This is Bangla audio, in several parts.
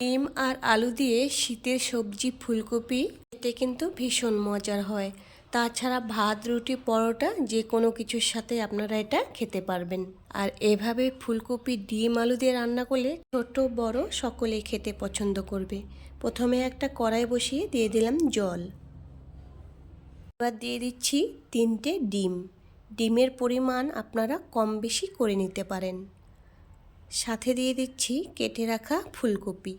ডিম আর আলু দিয়ে শীতের সবজি, ফুলকপি, এতে কিন্তু ভীষণ মজার হয়। তাছাড়া ভাত, রুটি, পরোটা যে কোনো কিছুর সাথে আপনারা এটা খেতে পারবেন। আর এভাবে ফুলকপি, ডিম, আলু দিয়ে রান্না করলে ছোট, বড় সকলেই খেতে পছন্দ করবে। প্রথমে একটা কড়াই বসিয়ে দিয়ে দিলাম জল। এবার দিয়ে দিচ্ছি তিনটে ডিম। ডিমের পরিমাণ আপনারা কম বেশি করে নিতে পারেন। সাথে দিয়ে দিচ্ছি কেটে রাখা ফুলকপি।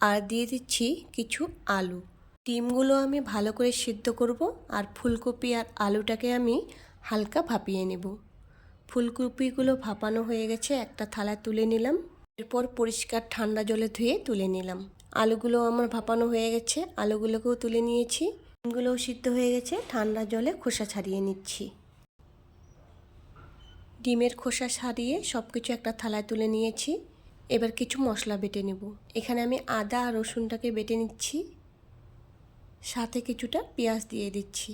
আর দিয়ে দিচ্ছি কিছু আলু। ডিমগুলো আমি ভালো করে সিদ্ধ করব আর ফুলকপি আর আলুটাকে আমি হালকা ভাপিয়ে নেব। ফুলকপিগুলো ভাপানো হয়ে গেছে, একটা থালায় তুলে নিলাম। এরপর পরিষ্কার ঠান্ডা জলে ধুয়ে তুলে নিলাম। আলুগুলো আমার ভাপানো হয়ে গেছে, আলুগুলোকেও তুলে নিয়েছি। ডিমগুলোও সিদ্ধ হয়ে গেছে, ঠান্ডা জলে খোসা ছাড়িয়ে নিচ্ছি। ডিমের খোসা ছাড়িয়ে সব কিছু একটা থালায় তুলে নিয়েছি। এবার কিছু মশলা বেটে নেব। এখানে আমি আদা আর রসুনটাকে বেটে নিচ্ছি। সাথে কিছুটা পেঁয়াজ দিয়ে দিচ্ছি।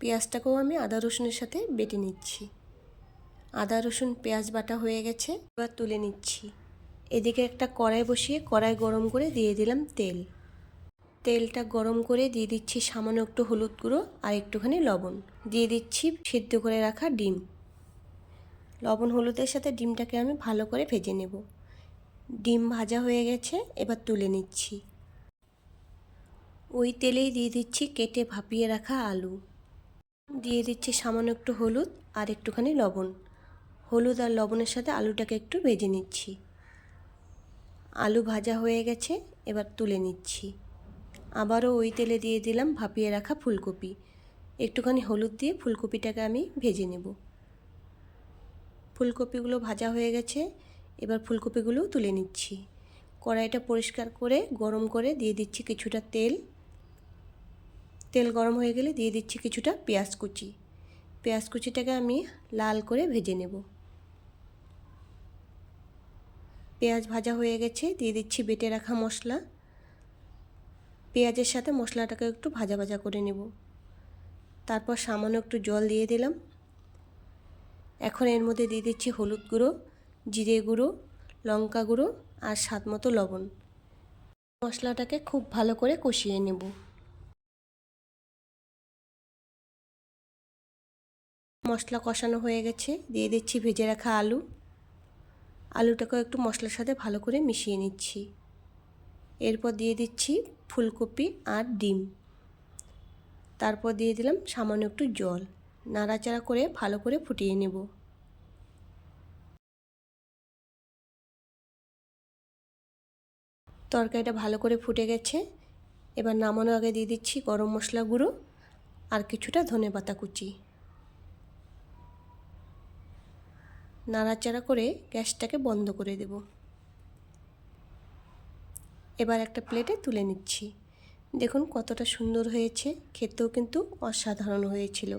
পেঁয়াজটাকেও আমি আদা রসুনের সাথে বেটে নিচ্ছি। আদা, রসুন, পেঁয়াজ বাটা হয়ে গেছে, এবার তুলে নিচ্ছি। এদিকে একটা কড়াই বসিয়ে কড়াই গরম করে দিয়ে দিলাম তেল। তেলটা গরম করে দিয়ে দিচ্ছি সামান্য একটু হলুদ গুঁড়ো আর একটুখানি লবণ। দিয়ে দিচ্ছি সিদ্ধ করে রাখা ডিম। লবণ হলুদের সাথে ডিমটাকে আমি ভালো করে ভেজে নেব। ডিম ভাজা হয়ে গেছে, এবার তুলে নিচ্ছি। ওই তেলেই দিয়ে দিচ্ছি কেটে ভাপিয়ে রাখা আলু। দিয়ে দিচ্ছি সামান্য একটু হলুদ আর একটুখানি লবণ। হলুদ আর লবণের সাথে আলুটাকে একটু ভেজে নিচ্ছি। আলু ভাজা হয়ে গেছে, এবার তুলে নিচ্ছি। আবারও ওই তেলে দিয়ে দিলাম ভাপিয়ে রাখা ফুলকপি। একটুখানি হলুদ দিয়ে ফুলকপিটাকে আমি ভেজে নেব। ফুলকপিগুলো ভাজা হয়ে গেছে এবার ফুলকপিগুলোও তুলে নিচ্ছি। কড়াইটা পরিষ্কার করে গরম করে দিয়ে দিচ্ছি কিছুটা তেল। তেল গরম হয়ে গেলে দিয়ে দিচ্ছি কিছুটা পেঁয়াজ কুচি। পেঁয়াজ কুচিটাকে আমি লাল করে ভেজে নেব। পেঁয়াজ ভাজা হয়ে গেছে, দিয়ে দিচ্ছি বেটে রাখা মশলা। পেঁয়াজের সাথে মশলাটাকে একটু ভাজা ভাজা করে নেব। তারপর সামান্য একটু জল দিয়ে দিলাম। এখন এর মধ্যে দিয়ে দিচ্ছি হলুদ গুঁড়ো। জিরে গুঁড়ো, লঙ্কা গুঁড়ো আর স্বাদ মতো লবণ। মশলাটাকে খুব ভালো করে কষিয়ে নেব। মশলা কষানো হয়ে গেছে। দিয়ে দিচ্ছি ভেজে রাখা আলু। আলুটাকেও একটু মশলার সাথে ভালো করে মিশিয়ে নিচ্ছি। এরপর দিয়ে দিচ্ছি ফুলকপি আর ডিম। তারপর দিয়ে দিলাম সামান্য একটু জল। নাড়াচাড়া করে ভালো করে ফুটিয়ে নেব। তরকারিটা ভালো করে ফুটে গেছে। এবার নামানোর আগে দিয়ে দিচ্ছি গরম মশলা গুঁড়ো আর কিছুটা ধনে পাতা কুচি। নাড়াচাড়া করে গ্যাসটাকে বন্ধ করে দেব। এবার একটা প্লেটে তুলে নিচ্ছি। দেখুন কতটা সুন্দর হয়েছে। খেতেও কিন্তু অসাধারণ হয়েছিল।